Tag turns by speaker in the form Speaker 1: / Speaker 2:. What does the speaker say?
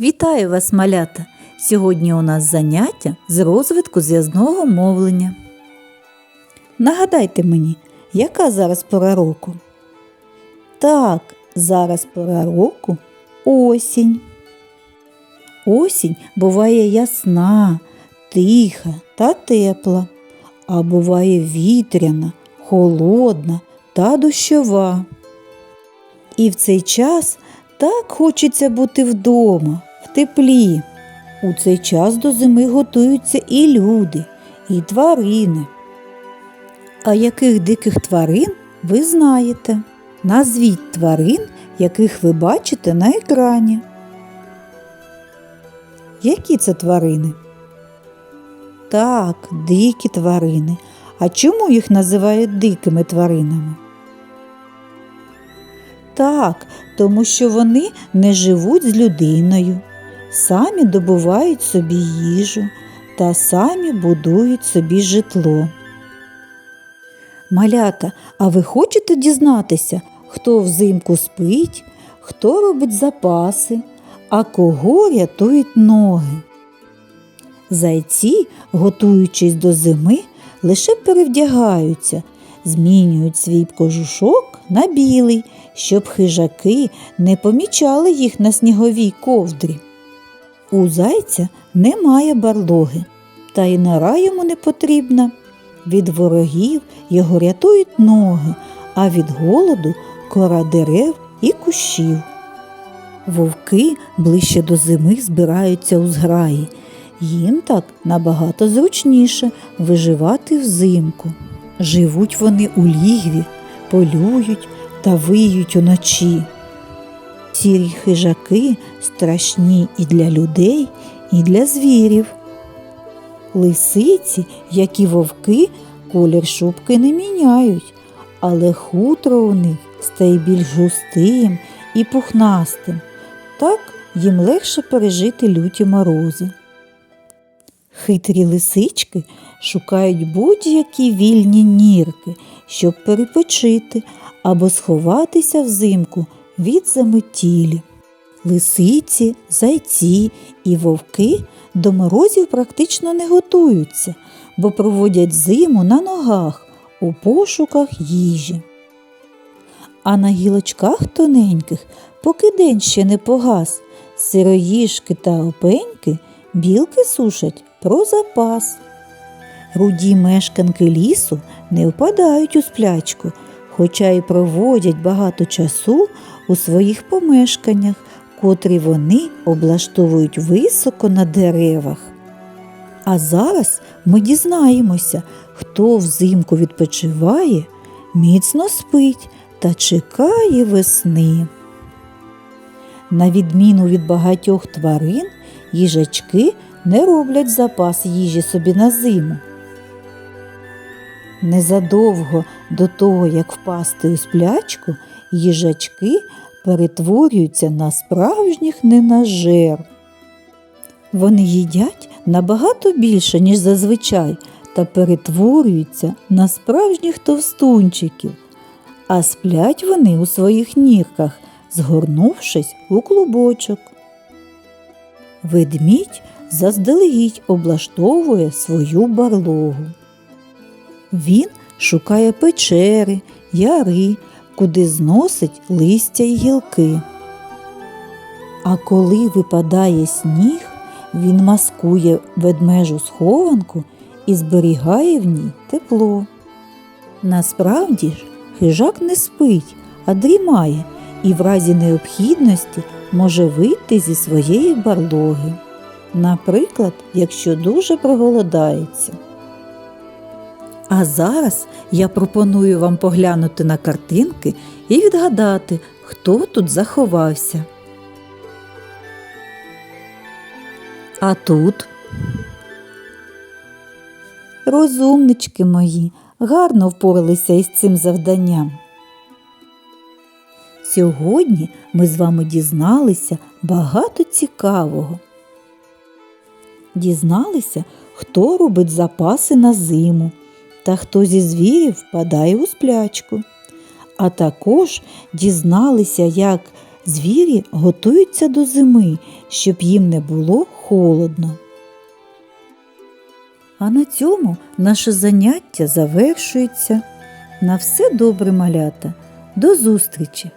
Speaker 1: Вітаю вас, малята! Сьогодні у нас заняття з розвитку зв'язного мовлення. Нагадайте мені, яка зараз пора року? Так, зараз пора року осінь. Осінь буває ясна, тиха та тепла, а буває вітряна, холодна та дощова. І в цей час так хочеться бути вдома, в теплі. У цей час до зими готуються і люди, і тварини. А яких диких тварин ви знаєте? Назвіть тварин, яких ви бачите на екрані. Які це тварини? Так, дикі тварини. А чому їх називають дикими тваринами? Так, тому що вони не живуть з людиною, самі добувають собі їжу та самі будують собі житло. Малята, а ви хочете дізнатися, хто взимку спить, хто робить запаси, а кого рятують ноги? Зайці, готуючись до зими, лише перевдягаються, змінюють свій кожушок на білий, щоб хижаки не помічали їх на сніговій ковдрі. У зайця немає барлоги, та й нора йому не потрібна. Від ворогів його рятують ноги, а від голоду кора дерев і кущів. Вовки ближче до зими збираються у зграї. Їм так набагато зручніше виживати взимку. Живуть вони у лігві, полюють та виють уночі. Сірі хижаки страшні і для людей, і для звірів. Лисиці, як і вовки, колір шубки не міняють, але хутро у них стає більш густим і пухнастим. Так їм легше пережити люті морози. Хитрі лисички шукають будь-які вільні нірки, щоб перепочити або сховатися взимку від заметілі. Лисиці, зайці і вовки до морозів практично не готуються, бо проводять зиму на ногах у пошуках їжі. А на гілочках тоненьких, поки день ще не погас, сироїжки та опеньки білки сушать про запас. Руді мешканки лісу не впадають у сплячку, хоча й проводять багато часу у своїх помешканнях, котрі вони облаштовують високо на деревах. А зараз ми дізнаємося, хто взимку відпочиває, міцно спить та чекає весни. На відміну від багатьох тварин, їжачки не роблять запас їжі собі на зиму. Незадовго до того, як впасти у сплячку, їжачки перетворюються на справжніх ненажер. Вони їдять набагато більше, ніж зазвичай, та перетворюються на справжніх товстунчиків, а сплять вони у своїх нірках, згорнувшись у клубочок. Ведмідь заздалегідь облаштовує свою барлогу. Він шукає печери, яри, куди зносить листя й гілки. А коли випадає сніг, він маскує ведмежу схованку і зберігає в ній тепло. Насправді ж хижак не спить, а дрімає і в разі необхідності може вийти зі своєї барлоги. Наприклад, якщо дуже проголодається. А зараз я пропоную вам поглянути на картинки і відгадати, хто тут заховався. А тут розумнички мої гарно впоралися із цим завданням. Сьогодні ми з вами дізналися багато цікавого. Дізналися, хто робить запаси на зиму та хто зі звірів впадає у сплячку. А також дізналися, як Звірі готуються до зими, щоб їм не було холодно. А на цьому наше заняття завершується. На все добре, малята. До зустрічі!